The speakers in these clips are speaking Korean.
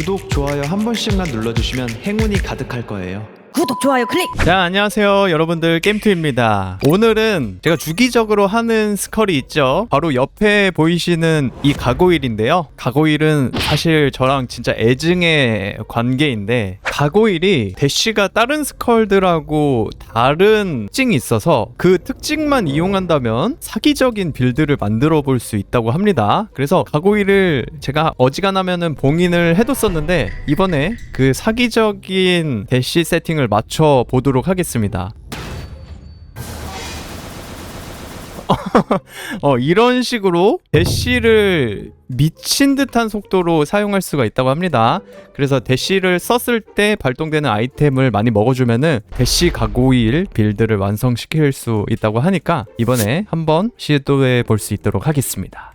구독, 좋아요 한 번씩만 눌러주시면 행운이 가득할 거예요. 구독 좋아요 클릭. 자 안녕하세요. 여러분들 게임투입니다. 오늘은 제가 주기적으로 하는 스컬이 있죠. 바로 옆에 보이시는 이 가고일인데요. 가고일은 사실 저랑 진짜 애증의 관계인데 가고일이 대쉬가 다른 스컬들하고 다른 특징이 있어서 그 특징만 이용한다면 사기적인 빌드를 만들어 볼 수 있다고 합니다. 그래서 가고일을 제가 어지간하면은 봉인을 해뒀었는데 이번에 그 사기적인 대쉬 세팅을 맞춰 보도록 하겠습니다. 어, 이런 식으로 대시를 미친 듯한 속도로 사용할 수가 있다고 합니다. 그래서 대시를 썼을 때 발동되는 아이템을 많이 먹어주면은 대시 가고일 빌드를 완성시킬 수 있다고 하니까 이번에 한번 시도해 볼 수 있도록 하겠습니다.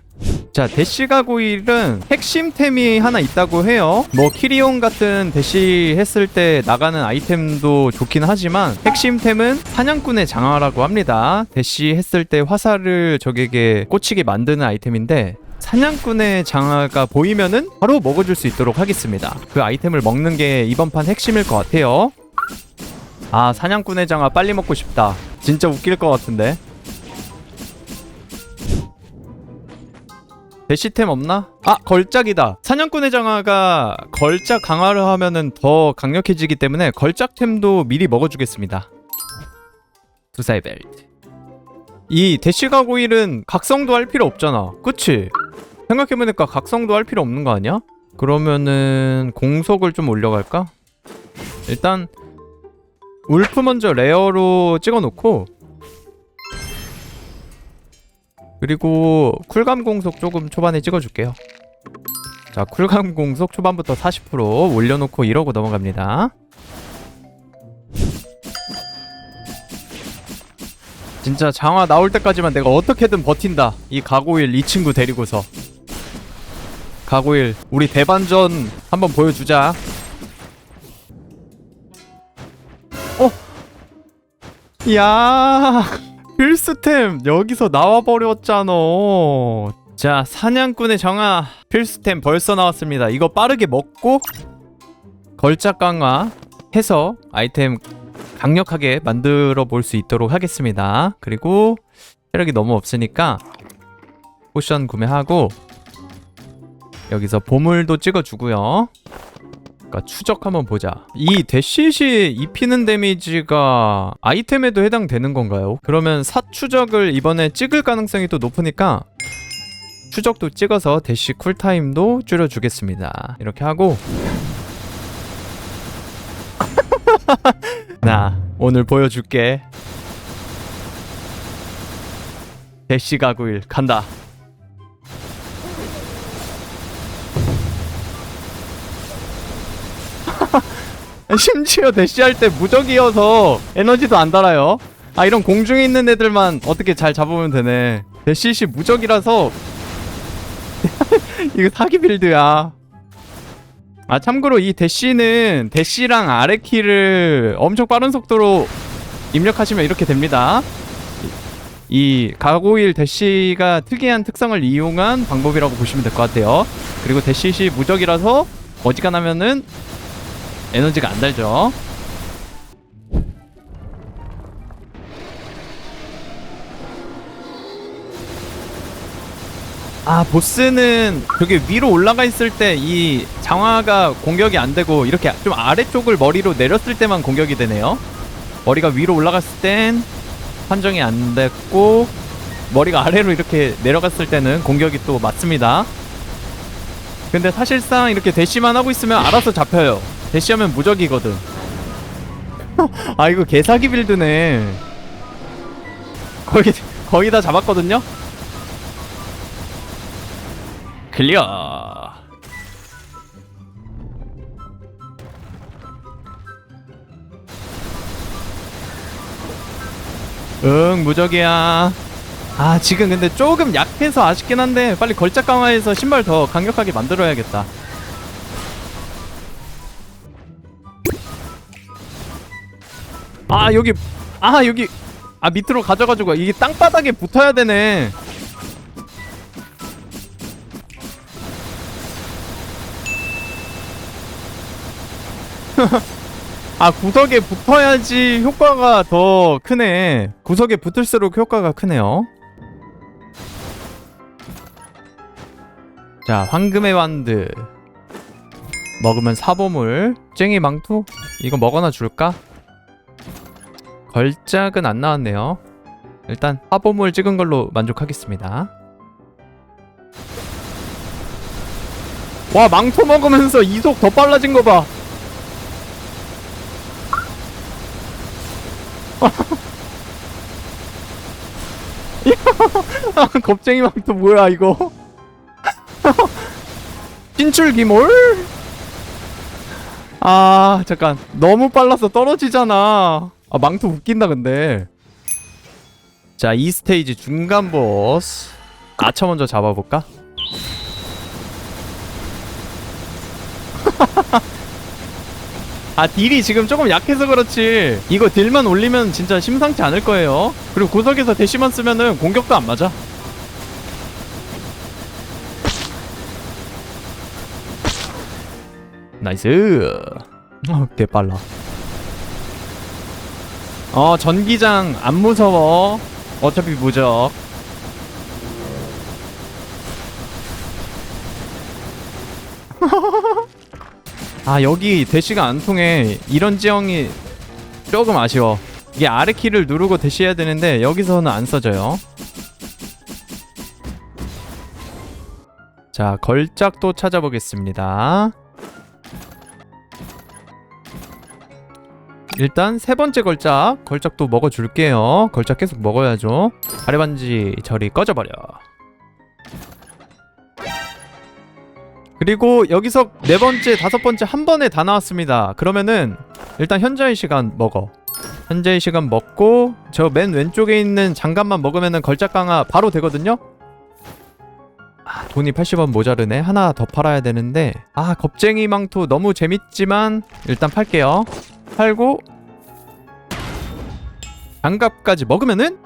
자, 대시 가고일은 핵심템이 하나 있다고 해요. 뭐 키리온 같은 대시 했을 때 나가는 아이템도 좋긴 하지만 핵심템은 사냥꾼의 장화라고 합니다. 대시 했을 때 화살을 적에게 꽂히게 만드는 아이템인데 사냥꾼의 장화가 보이면은 바로 먹어줄 수 있도록 하겠습니다. 그 아이템을 먹는 게 이번 판 핵심일 것 같아요. 아, 사냥꾼의 장화 빨리 먹고 싶다. 진짜 웃길 것 같은데. 대시템 없나? 아 걸작이다 사냥꾼의 장화가 걸작 강화를 하면은 더 강력해지기 때문에 걸작템도 미리 먹어주겠습니다 두사의 벨트 이 대시 가 고일은 각성도 할 필요 없잖아 그치? 생각해보니까 각성도 할 필요 없는 거 아니야? 그러면은 공속을 좀 올려갈까? 일단 울프 먼저 레어로 찍어놓고 그리고 쿨감 공속 조금 초반에 찍어줄게요. 자, 쿨감 공속 초반부터 40% 올려놓고 이러고 넘어갑니다. 진짜 장화 나올 때까지만 내가 어떻게든 버틴다. 이 가고일 이 친구 데리고서. 가고일, 우리 대반전 한번 보여주자. 어? 야 필수템 여기서 나와버렸잖아. 자 사냥꾼의 정화 필수템 벌써 나왔습니다. 이거 빠르게 먹고 걸작 강화 해서 아이템 강력하게 만들어 볼 수 있도록 하겠습니다. 그리고 체력이 너무 없으니까 포션 구매하고 여기서 보물도 찍어주고요 그러니까 추적 한번 보자. 이 대시시 입히는 데미지가 아이템에도 해당되는 건가요? 그러면 사추적을 이번에 찍을 가능성이 또 높으니까 추적도 찍어서 대시 쿨타임도 줄여주겠습니다. 이렇게 하고 나 오늘 보여줄게. 대시 가구일 간다. 심지어 대시할 때 무적이어서 에너지도 안 달아요. 아 이런 공중에 있는 애들만 어떻게 잘 잡으면 되네. 대시시 무적이라서 이거 사기 빌드야. 아 참고로 이 대시는 대시랑 아래 키를 엄청 빠른 속도로 입력하시면 이렇게 됩니다. 이 가고일 대시가 특이한 특성을 이용한 방법이라고 보시면 될 것 같아요. 그리고 대시시 무적이라서 어지간하면은 에너지가 안 달죠. 아 보스는 저기 위로 올라가 있을 때 이 장화가 공격이 안 되고 이렇게 좀 아래쪽을 머리로 내렸을 때만 공격이 되네요. 머리가 위로 올라갔을 땐 판정이 안 됐고 머리가 아래로 이렇게 내려갔을 때는 공격이 또 맞습니다. 근데 사실상 이렇게 대시만 하고 있으면 알아서 잡혀요. 대시하면 무적이거든. 아 이거 개사기 빌드네. 거의 거의 다 잡았거든요. 클리어. 응 무적이야. 아 지금 근데 조금 약해서 아쉽긴 한데 빨리 걸작 강화해서 신발 더 강력하게 만들어야겠다. 아 여기 아 여기 아 밑으로 가져가지고 이게 땅바닥에 붙어야 되네. 아 구석에 붙어야지 효과가 더 크네. 구석에 붙을수록 효과가 크네요. 자 황금의 완드. 먹으면 사보물. 쨍이 망토? 이거 먹어놔 줄까? 걸작은 안 나왔네요. 일단 사보물 찍은 걸로 만족하겠습니다. 와 망토 먹으면서 이속 더 빨라진 거봐. 겁쟁이 망토 뭐야 이거? 신출기몰? 아 잠깐. 너무 빨라서 떨어지잖아 아 망토 웃긴다 근데. 자 이 스테이지 중간 보스. 아처 먼저 잡아볼까? 아 딜이 지금 조금 약해서 그렇지. 이거 딜만 올리면 진짜 심상치 않을 거예요. 그리고 구석에서 대시만 쓰면은 공격도 안 맞아. 나이스. 어, 개빨라 어 전기장 안 무서워. 어차피 무적. 아 여기 대시가 안 통해. 이런 지형이 조금 아쉬워. 이게 아래 키를 누르고 대시해야 되는데 여기서는 안 써져요. 자 걸작도 찾아보겠습니다 일단 세 번째 걸작 걸작도 먹어줄게요. 걸작 계속 먹어야죠. 아래반지 저리 꺼져버려. 그리고 여기서 네 번째 다섯 번째 한 번에 다 나왔습니다. 그러면은 일단 현자의 시간 먹어. 현자의 시간 먹고 저 맨 왼쪽에 있는 장갑만 먹으면은 걸작 강화 바로 되거든요. 아, 돈이 80원 모자르네. 하나 더 팔아야 되는데. 아 겁쟁이 망토 너무 재밌지만 일단 팔게요 팔고 장갑까지 먹으면은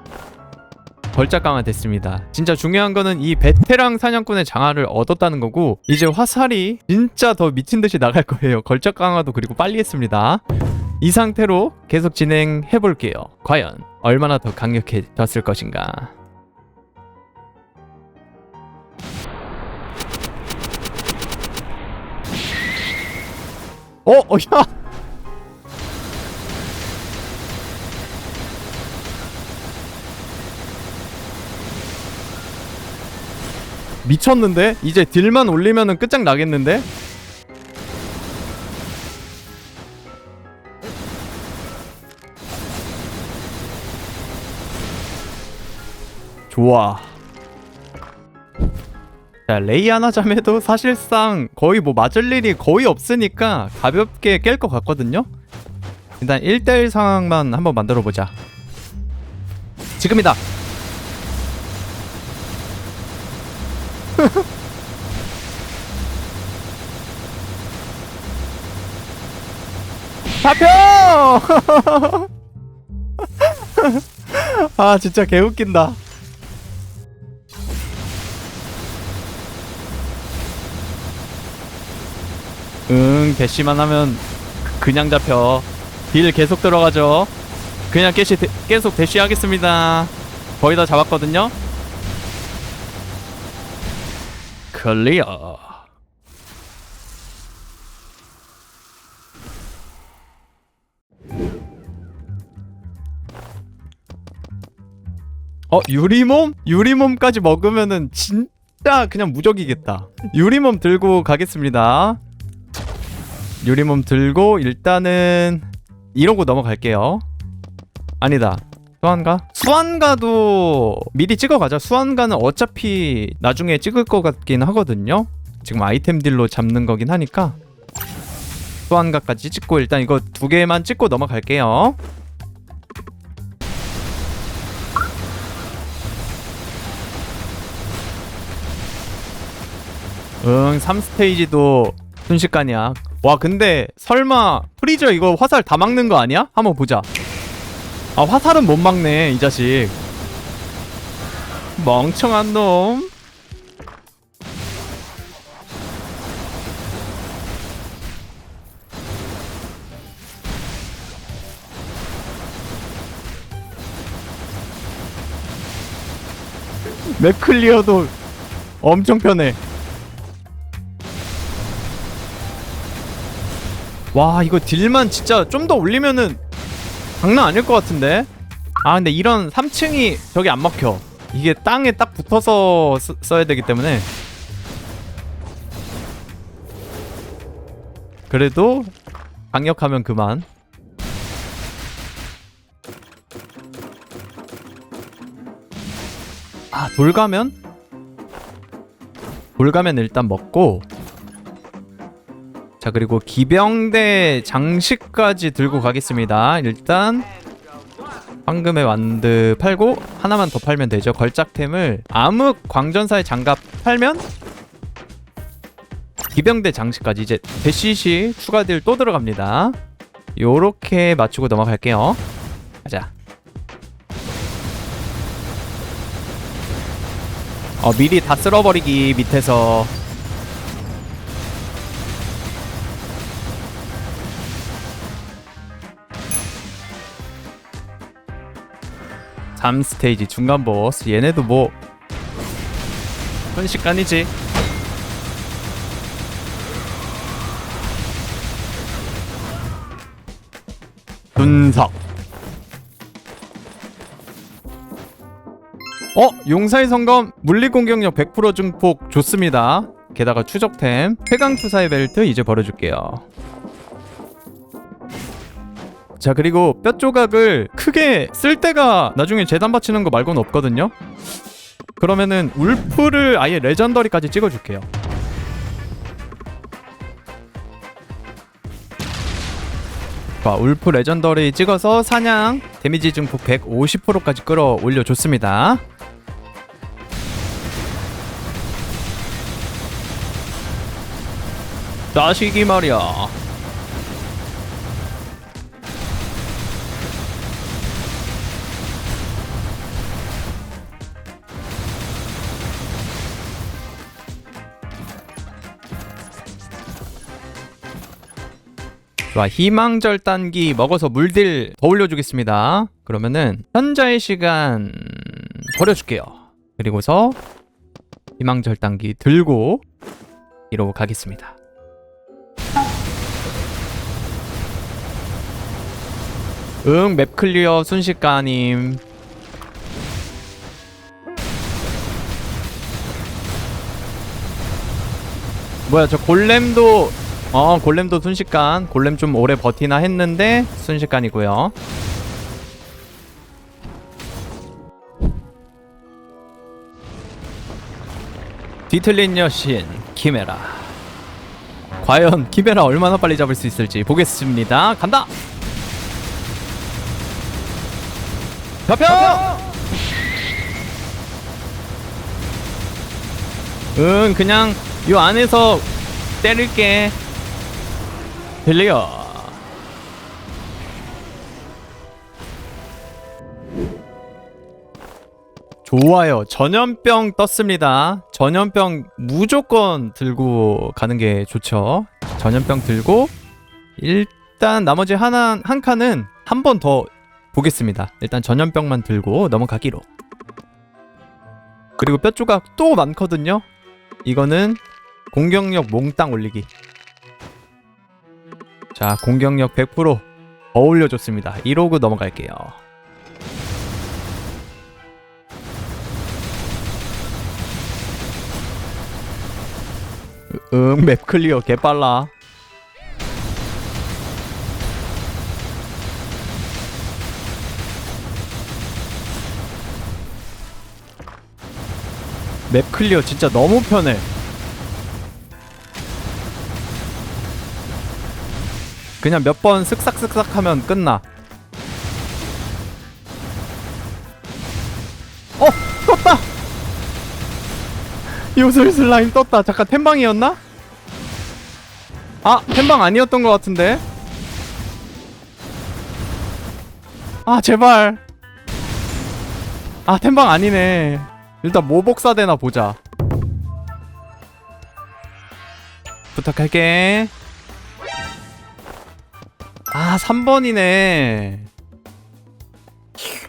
걸작 강화 됐습니다. 진짜 중요한 거는 이 베테랑 사냥꾼의 장화를 얻었다는 거고 이제 화살이 진짜 더 미친 듯이 나갈 거예요. 걸작 강화도 그리고 빨리 했습니다. 이 상태로 계속 진행해 볼게요. 과연 얼마나 더 강력해졌을 것인가. 어, 어, 야! 미쳤는데? 이제 딜만 올리면은 끝장 나겠는데? 좋아. 자, 레이 하나 잠에도 사실상 거의 뭐 맞을 일이 거의 없으니까 가볍게 깰 것 같거든요? 일단 1대1 상황만 한번 만들어 보자. 지금이다! 잡혀! 아 진짜 개웃긴다. 응 대시만 하면 그냥 잡혀. 딜 계속 들어가죠. 그냥 깨시, 대, 계속 대시하겠습니다. 거의 다 잡았거든요. 클리어. 어 유리몸? 유리몸까지 먹으면은 진짜 그냥 무적이겠다. 유리몸 들고 가겠습니다. 유리몸 들고 일단은 이러고 넘어갈게요. 아니다. 수완가? 수완가도 미리 찍어가자. 수완가는 어차피 나중에 찍을 것 같긴 하거든요. 지금 아이템 딜로 잡는 거긴 하니까 수완가까지 찍고 일단 이거 두 개만 찍고 넘어갈게요. 응 3스테이지도 순식간이야. 와 근데 설마 프리저 이거 화살 다 막는 거 아니야? 한번 보자. 아 화살은 못 막네 이 자식. 멍청한 놈. 맵클리어도 엄청 편해. 와 이거 딜만 진짜 좀 더 올리면은 장난 아닐 것 같은데. 아 근데 이런 3층이 저기 안 먹혀. 이게 땅에 딱 붙어서 쓰, 써야 되기 때문에. 그래도 강력하면 그만. 아 돌가면? 돌가면 일단 먹고 자 그리고 기병대 장식까지 들고 가겠습니다. 일단 황금의 완드 팔고 하나만 더 팔면 되죠. 걸작템을 암흑 광전사의 장갑 팔면 기병대 장식까지 이제 대시시 추가 딜 또 들어갑니다. 요렇게 맞추고 넘어갈게요. 가자. 어 미리 다 쓸어버리기 밑에서 삼 스테이지 중간 보스 얘네도 뭐 순식간이지 분석 어? 용사의 성검 물리 공격력 100% 증폭 좋습니다. 게다가 추적템 회강 투사의 벨트 이제 버려줄게요. 자 그리고 뼈 조각을 크게 쓸 때가 나중에 재단 바치는 거 말고는 없거든요. 그러면은 울프를 아예 레전더리까지 찍어줄게요. 자, 울프 레전더리 찍어서 사냥 데미지 증폭 150%까지 끌어올려 줬습니다. 자식이 말이야. 좋아 희망절 단기 먹어서 물딜 더 올려주겠습니다. 그러면은 현자의 시간 버려줄게요. 그리고서 희망절 단기 들고 이러고 가겠습니다. 응 맵 클리어 순식간임. 뭐야 저 골렘도 어 골렘도 순식간 골렘 좀 오래 버티나 했는데 순식간이고요. 뒤틀린 여신 키메라. 과연 키메라 얼마나 빨리 잡을 수 있을지 보겠습니다. 간다! 잡혀 응 그냥 요 안에서 때릴게 들려. 좋아요. 전염병 떴습니다. 전염병 무조건 들고 가는 게 좋죠. 전염병 들고 일단 나머지 하나 한 칸은 한 번 더 보겠습니다. 일단 전염병만 들고 넘어가기로. 그리고 뼈 조각 또 많거든요. 이거는 공격력 몽땅 올리기 자 공격력 100% 어울려줬습니다 1호구 넘어갈게요 응, 맵 클리어 개빨라. 맵 클리어 진짜 너무 편해. 그냥 몇번 쓱싹쓱싹 하면 끝나. 어! 떴다! 요술 슬라임 떴다. 잠깐 템방이었나? 아, 템방 아니었던 것 같은데. 아, 제발. 아, 템방 아니네. 일단 뭐 복사되나 보자. 부탁할게. 아, 3번이네.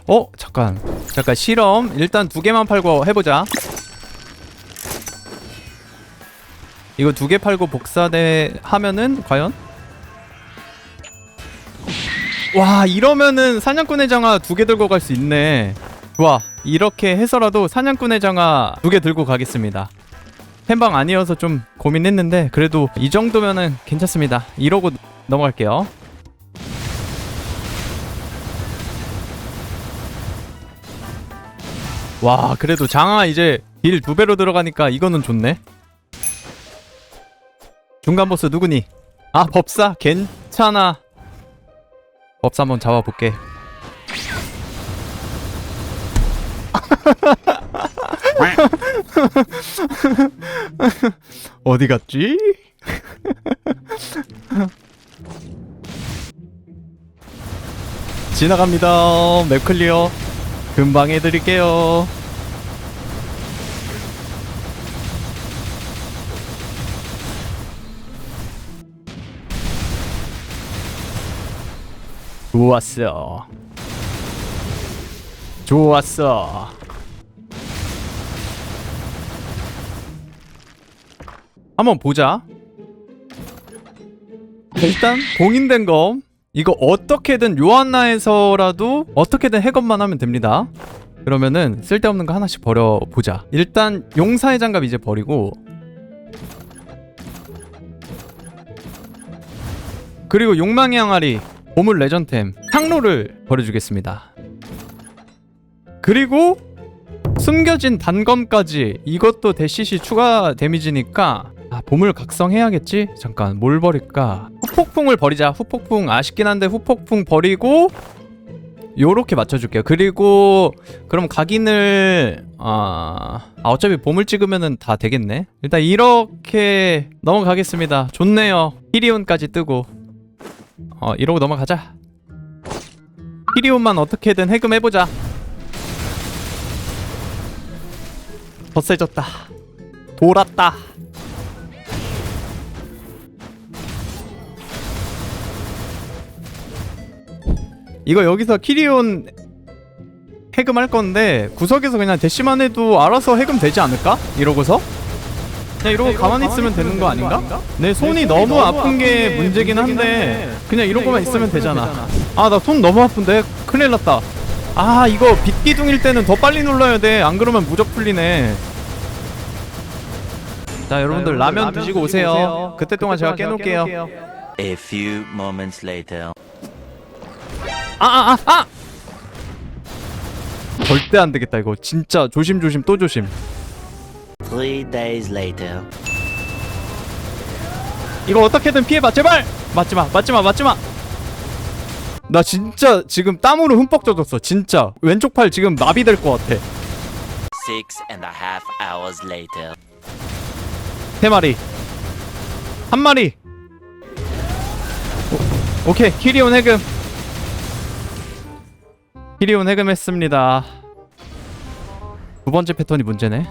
어 잠깐. 잠깐 실험. 일단 두 개만 팔고 해보자. 이거 두 개 팔고 복사대 하면은 과연? 와 이러면은 사냥꾼의 장화 두 개 들고 갈 수 있네. 좋아 이렇게 해서라도 사냥꾼의 장화 두 개 들고 가겠습니다. 햄방 아니어서 좀 고민했는데 그래도 이 정도면은 괜찮습니다. 이러고 넘어갈게요 와 그래도 장화 이제 딜 두 배로 들어가니까 이거는 좋네 중간 보스 누구니? 아 법사 괜찮아 법사 한번 잡아볼게 어디 갔지? 지나갑니다 맵 클리어 금방 해드릴게요. 좋았어. 좋았어. 한번 보자. 일단 봉인된 거 이거 어떻게든 요한나에서라도 어떻게든 해검만 하면 됩니다. 그러면은 쓸데없는 거 하나씩 버려보자. 일단 용사의 장갑 이제 버리고. 그리고 욕망의 항아리 보물 레전템 향로를 버려주겠습니다. 그리고 숨겨진 단검까지 이것도 대시시 추가 데미지니까 아 보물 각성해야겠지? 잠깐 뭘 버릴까? 후폭풍을 버리자. 후폭풍 아쉽긴 한데 후폭풍 버리고 요렇게 맞춰줄게요. 그리고 그럼 각인을 아, 아 어차피 보물 찍으면은 다 되겠네. 일단 이렇게 넘어가겠습니다. 좋네요. 히리온까지 뜨고. 어 이러고 넘어가자. 히리온만 어떻게든 해금해보자. 더 세졌다. 돌았다 이거 여기서 키리온 해금할 건데 구석에서 그냥 대시만 해도 알아서 해금 되지 않을까? 이러고서? 그냥 이러고 가만히 있으면 되는 거 아닌가? 내 손이 너무 아픈 게 문제긴 한데 그냥 이러고만 있으면 되잖아. 아. 나 손 너무 아픈데 큰일 났다. 아 이거 빗기둥일 때는 더 빨리 눌러야 돼안 그러면 무적 풀리네. 자 여러분들 라면 드시고 오세요. 그때 동안 제가 깨놓을게요. A few moments later. 아아아 아, 아! 절대 안 되겠다 이거. 진짜 조심조심 또 조심. Three days later. 이거 어떻게든 피해봐 제발! 맞지마 맞지마 맞지마! 나 진짜 지금 땀으로 흠뻑 젖었어 진짜. 왼쪽 팔 지금 마비될 것 같아. Six and a half hours later. 세 마리. 한 마리. 오, 오케이 키리온 해금 키리온 해금했습니다 두 번째 패턴이 문제네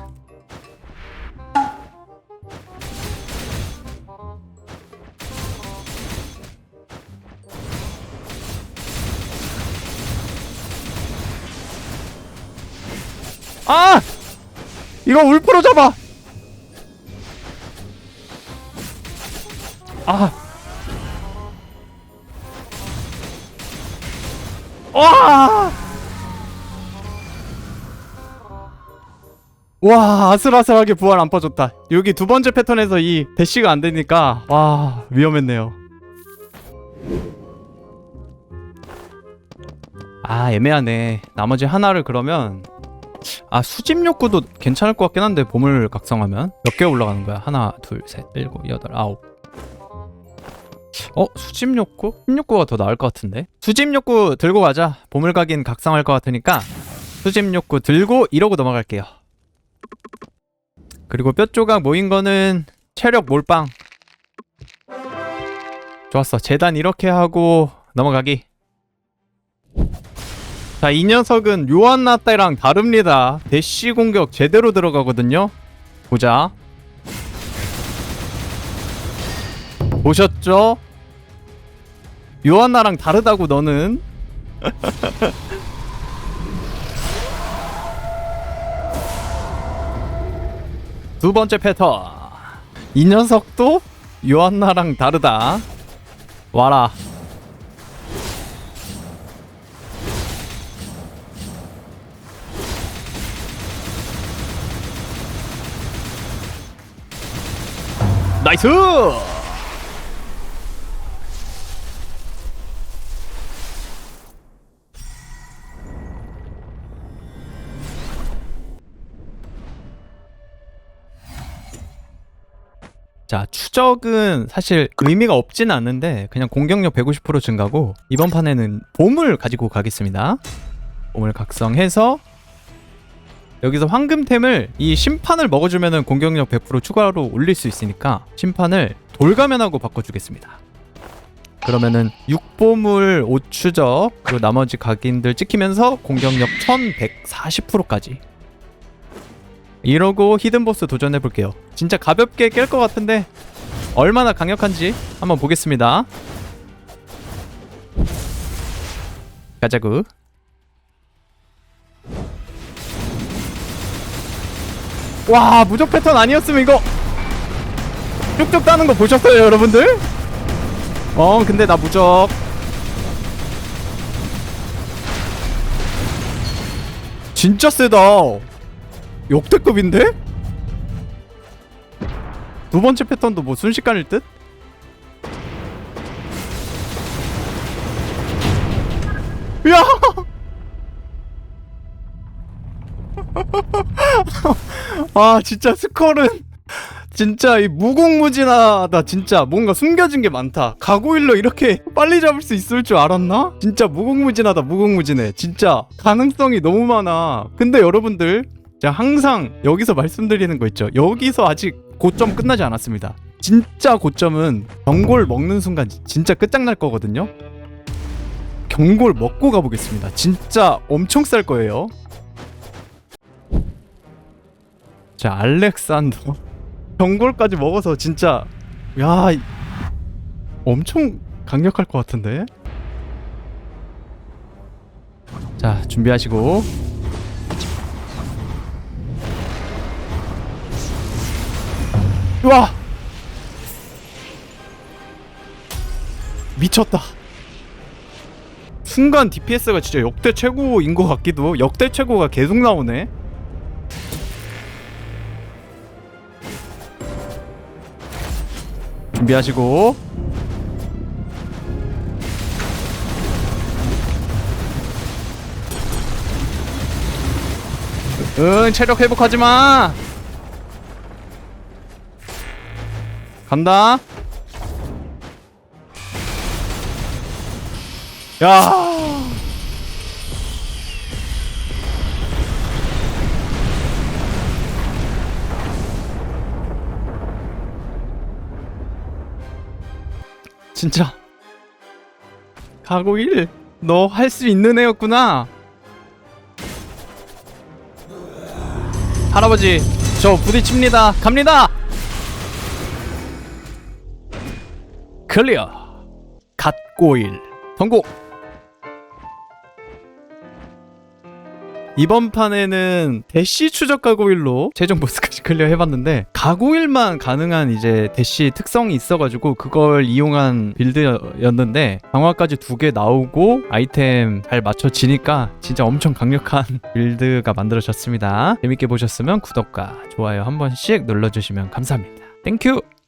아! 이거 울프로 잡아! 아. 와! 와, 아슬아슬하게 부활 안 빠졌다. 여기 두 번째 패턴에서 이 대시가 안 되니까 와, 위험했네요. 아, 애매하네. 나머지 하나를 그러면 아, 수집 욕구도 괜찮을 것 같긴 한데 보물 각성하면 몇 개 올라가는 거야? 하나, 둘, 셋, 일곱, 여덟, 아홉. 어 수집 욕구? 수집 욕구가 더 나을 것 같은데 수집 욕구 들고 가자 보물 각인 각성할 것 같으니까 수집 욕구 들고 이러고 넘어갈게요 그리고 뼈 조각 모인 거는 체력 몰빵. 좋았어. 재단 이렇게 하고 넘어가기. 자 이 녀석은 요한나 때랑 다릅니다. 대시 공격 제대로 들어가거든요. 보자. 보셨죠? 요한나랑 다르다고 너는 두 번째 패턴. 이 녀석도 요한나랑 다르다. 와라. 나이스 자 추적은 사실 의미가 없진 않은데 그냥 공격력 150% 증가고 이번 판에는 보물 가지고 가겠습니다. 보물 각성해서 여기서 황금템을 이 심판을 먹어주면은 공격력 100% 추가로 올릴 수 있으니까 심판을 돌가면하고 바꿔주겠습니다. 그러면은 6보물 5추적 그리고 나머지 각인들 찍히면서 공격력 1140%까지 이러고 히든보스 도전해볼게요. 진짜 가볍게 깰 것 같은데 얼마나 강력한지 한번 보겠습니다. 가자구. 와 무적 패턴 아니었으면 이거 쭉쭉 따는 거 보셨어요 여러분들? 어 근데 나 무적. 진짜 세다 역대급인데? 두 번째 패턴도 뭐 순식간일 듯? 야! 아 진짜 스컬은 진짜 이 무궁무진하다 진짜 뭔가 숨겨진 게 많다 가고일로 이렇게 빨리 잡을 수 있을 줄 알았나? 진짜 무궁무진하다 무궁무진해 진짜 가능성이 너무 많아 근데 여러분들 제가 항상 여기서 말씀드리는 거 있죠. 여기서 아직 고점 끝나지 않았습니다. 진짜 고점은 경골 먹는 순간 진짜 끝장날 거거든요. 경골 먹고 가보겠습니다. 진짜 엄청 쌀 거예요. 자 알렉산더. 경골까지 먹어서 진짜 야 이- 엄청 강력할 것 같은데? 자 준비하시고 와. 미쳤다. 순간 DPS가 진짜 역대 최고인 것 같기도 역대 최고가 계속 나오네. 준비하시고. 응 체력 회복하지 마 간다. 야. 진짜. 가고 1 너 할 수 있는 애였구나. 할아버지 저 부딪힙니다. 갑니다 클리어. 갓고일. 성공 이번 판에는 대시 추적 가고일로 최종 보스까지 클리어 해봤는데 가고일만 가능한 이제 대시 특성이 있어가지고 그걸 이용한 빌드였는데 강화까지 두 개 나오고 아이템 잘 맞춰지니까 진짜 엄청 강력한 빌드가 만들어졌습니다. 재밌게 보셨으면 구독과 좋아요 한 번씩 눌러주시면 감사합니다. 땡큐